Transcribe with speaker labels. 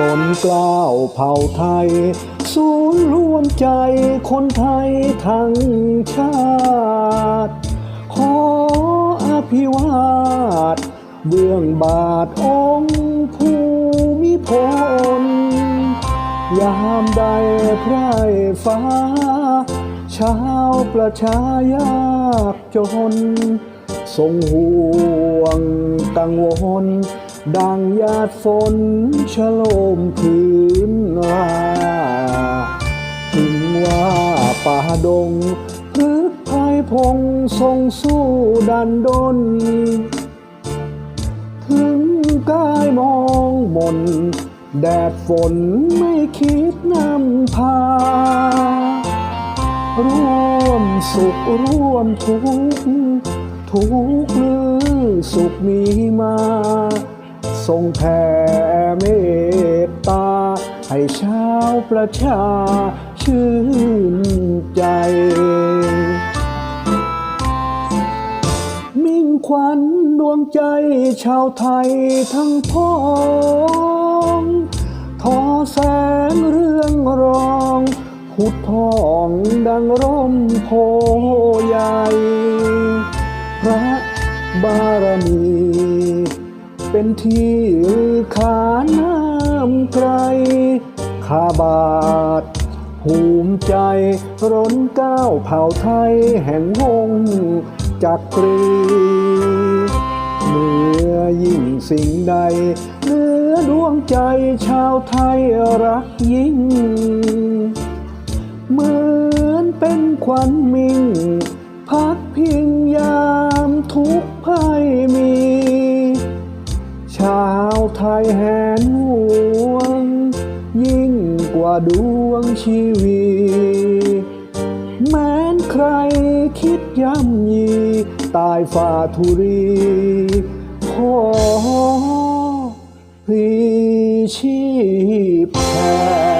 Speaker 1: ล้นกล้าวเผ่าไทย ศูนย์รวมใจคนไทยทั้งชาติ ขออภิวาทเบื้องบาทองค์ภูมิพล ยามใดไพร่ฟ้า ชาวประชายากจน ทรงห่วงกังวล ดังหยาดฝนชโลมพื้นราถึงว่าป่าดงพฤกภายพงทรงสู้ดันดน ถึงกายมองมน แดดฝนไม่คิดนำพา ร่วมสุขร่วมทุกข์ทุกข์หรือสุขมีมา ทรงแผ่เมตตา ให้ชาวประชาชื่นใจ มิ่งขวัญดวงใจชาวไทยทั้งพ้องทอแสงเรื่องรองผุดทองดังร่มโพใหญ่ พระบารมี เป็นที่ขานน้ำไกลข้าบาท ภูมิใจร้นก้าวเผ่าไทยแห่งวงจักรีเมื่อยิ่งสิ่งใดเหนือดวงใจชาวไทยรักยิ่ง เหมือนเป็นขวัญมิ่งาวไทยแหนห่วง ยิ่งกว่าดวงชีวีแม้นใครคิดย่ำยี ตายฝ่าทุรีขอพลีชีพแทน